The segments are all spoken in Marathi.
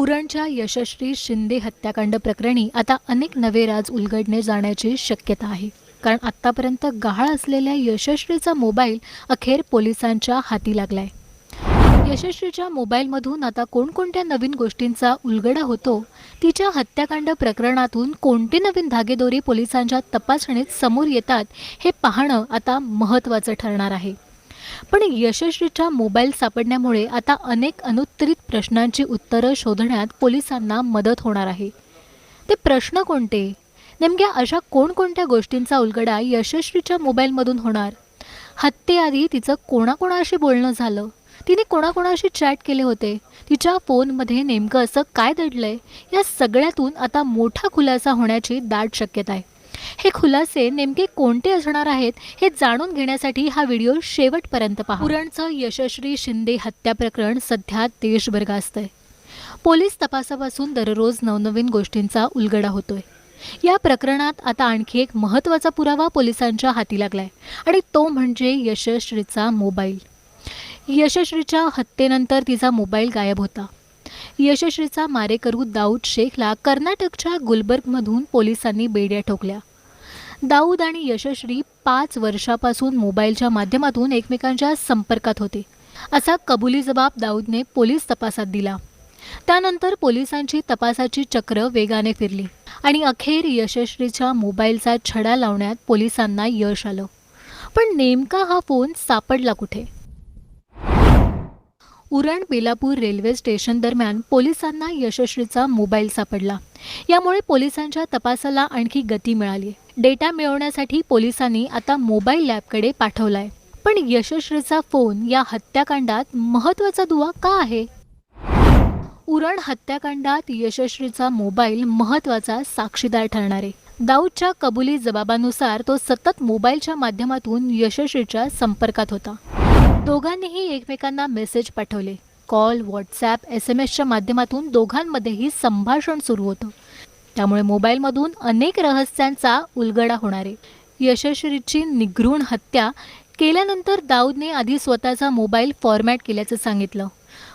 उरणच्या यशस्वी शिंदे हत्याकांड प्रकरणी आता अनेक नवे राज उलगडणे जाण्याची शक्यता आहे. कारण आत्तापर्यंत गहाळ असलेल्या यशस्वीचा मोबाईल अखेर पोलिसांच्या हाती लागलाय. यशस्वीच्या मोबाईलमधून आता कोणकोणत्या नवीन गोष्टींचा उलगडा होतो तिच्या हत्याकांड प्रकरणातून कोणते नवीन धागेदोरी पोलिसांच्या तपासणीत समोर येतात हे पाहणं आता महत्त्वाचं ठरणार आहे. पण यशस्वीच्या मोबाईल सापडण्यामुळे आता अनेक अनुत्तरित प्रश्नांची उत्तरं शोधण्यात पोलिसांना मदत होणार आहे. ते प्रश्न कोणते? नेमक्या अशा कोणकोणत्या गोष्टींचा उलगडा यशस्वीच्या मोबाईलमधून होणार? हत्येआधी तिचं कोणाकोणाशी बोलणं झालं? तिने कोणाकोणाशी चॅट केले होते? तिच्या फोनमध्ये नेमकं असं काय दडलंय? या सगळ्यातून आता मोठा खुलासा होण्याची दाट शक्यता आहे. हे खुलासे नेमके कोणते असणार आहेत हे जाणून घेण्यासाठी हा व्हिडिओ शेवटपर्यंत पहा. पुरणचं यशस्वी शिंदे हत्या प्रकरण सध्या देशभर गाजतंय पोलीस तपासापासून दररोज नवनवीन गोष्टींचा उलगडा होतोय. या प्रकरणात आता आणखी एक महत्त्वाचा पुरावा पोलिसांच्या हाती लागलाय आणि तो म्हणजे यशश्रीचा मोबाईल. यशश्रीच्या हत्येनंतर तिचा मोबाईल गायब होता. यशश्रीचा मारेकरू दाऊद शेखला कर्नाटकच्या गुलबर्गमधून पोलिसांनी बेड्या ठोकल्या. दाऊद आणि यशस्वी पाच वर्षापासून मोबाईलच्या माध्यमातून एकमेकांच्या संपर्कात होते. असा कबुली जबाब दाऊदने पोलीस तपासात दिला. त्यानंतर पोलिसांची तपासाची चक्र वेगाने फिरली आणि अखेर यशस्वीच्या मोबाईलचा छडा लावण्यात पोलिसांना यश आलं. पण नेमका हा फोन सापडला कुठे? उरण बेलापूर रेल्वे स्टेशन दरम्यान पोलिसांना यशस्वीचा मोबाईल सापडला. यामुळे पोलिसांच्या तपासाला आणखी गती मिळाली. डेटा मिळवण्यासाठी पोलिसांनी आता मोबाईल लॅबकडे पाठवलाय. पण यशस्वीचा फोन या हत्याकांडात महत्त्वाचा दुवा का आहे? उरण हत्याकांडात यशस्वीचा मोबाईल महत्त्वाचा साक्षीदार ठरणार. आहे दाऊदच्या कबुली जबाबानुसार तो सतत मोबाईलच्या माध्यमातून यशस्वीच्या संपर्कात होता. दोघांनीही एकमेकांना मेसेज पाठवले. कॉल व्हॉट्सॲप एस एम एसच्या माध्यमातून दोघांमध्येही संभाषण सुरू होतं. त्यामुळे मोबाईलमधून अनेक रहस्यांचा उलगडा होणार आहे. निघृण हत्या केल्यानंतर दाऊदने आधी स्वतःचा मोबाईल फॉर्मॅट केल्याचं सांगितलं.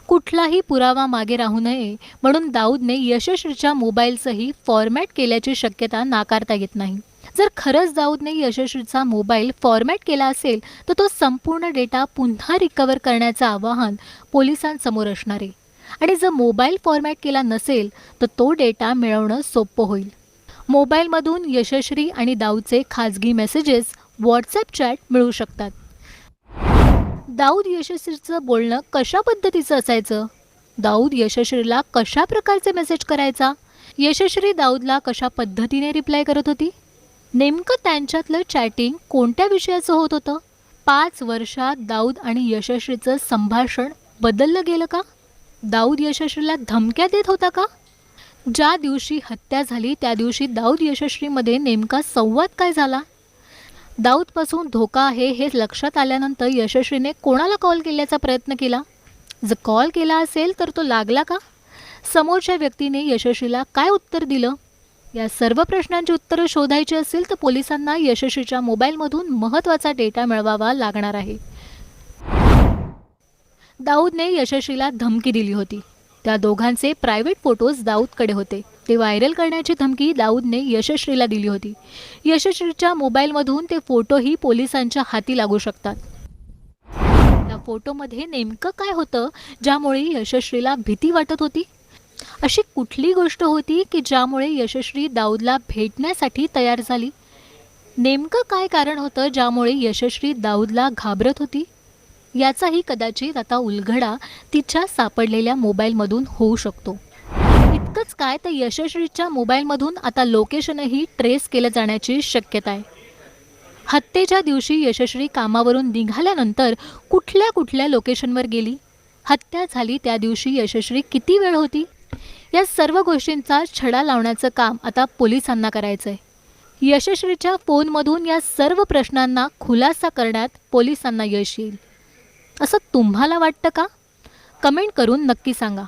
कुठलाही पुरावा मागे राहू नये म्हणून दाऊदने यशश्रीच्या मोबाईलचंही फॉर्मॅट केल्याची शक्यता नाकारता येत नाही. जर खरंच दाऊदने यशस्वीचा मोबाईल फॉर्मॅट केला असेल तर तो संपूर्ण डेटा पुन्हा रिकवर करण्याचं आवाहन पोलिसांसमोर असणार आहे. आणि जर मोबाईल फॉर्मॅट केला नसेल तर तो डेटा मिळवणं सोपं होईल. मोबाईलमधून यशस्वी आणि दाऊदचे खाजगी मेसेजेस व्हॉट्सॲप चॅट मिळू शकतात. दाऊद यशस्वीचं बोलणं कशा पद्धतीचं असायचं? दाऊद यशस्वीला कशा प्रकारचे मेसेज करायचा? यशस्वी दाऊदला कशा पद्धतीने रिप्लाय करत होती? नेमकं त्यांच्यातलं चॅटिंग कोणत्या विषयाचं होत होतं? पाच वर्षात दाऊद आणि यशस्वीचं संभाषण बदललं गेलं का? दाऊद यशस्वीला धमक्या देत होता का? ज्या दिवशी हत्या झाली त्या दिवशी दाऊद यशस्वीमध्ये नेमका संवाद काय झाला? दाऊदपासून धोका आहे हे लक्षात आल्यानंतर यशस्वीने कोणाला कॉल केल्याचा प्रयत्न केला? जर कॉल केला असेल तर तो लागला का? समोरच्या व्यक्तीने यशस्वीला काय उत्तर दिलं? या सर्व प्रश्नांची उत्तरं शोधायची असेल तर पोलिसांना यशस्वीच्या मोबाईलमधून महत्त्वाचा डेटा मिळवावा लागणार आहे. दाऊदने यशस्वीला धमकी दिली होती. त्या दोघांचे प्रायव्हेट फोटोज दाऊदकडे होते. ते व्हायरल करण्याची धमकी दाऊदने यशस्वीला दिली होती. यशस्वीच्या मोबाईलमधून ते फोटोही पोलिसांच्या हाती लागू शकतात. त्या फोटोमध्ये नेमकं काय होतं ज्यामुळे यशस्वीला भीती वाटत होती? अशी कुठली गोष्ट होती की ज्यामुळे यशस्वी दाऊदला भेटण्यासाठी तयार झाली? नेमकं काय कारण होतं ज्यामुळे यशस्वी दाऊदला घाबरत होती? याचाही कदाचित आता उलघडा तिच्या सापडलेल्या मोबाईलमधून होऊ शकतो. इतकंच काय तर यशस्वीच्या मोबाईलमधून आता लोकेशनही ट्रेस केलं जाण्याची शक्यता आहे. हत्येच्या दिवशी यशस्वी कामावरून निघाल्यानंतर कुठल्या कुठल्या लोकेशनवर गेली? हत्या झाली त्या दिवशी यशस्वी किती वेळ होती? या सर्व गोष्टींचा छडा लावण्याचं काम आता पोलिसांना करायचं आहे यशस्वीच्या फोनमधून या सर्व प्रश्नांना खुलासा करण्यात पोलिसांना यश येईल. असं तुम्हाला वाटतं का? कमेंट करून नक्की सांगा.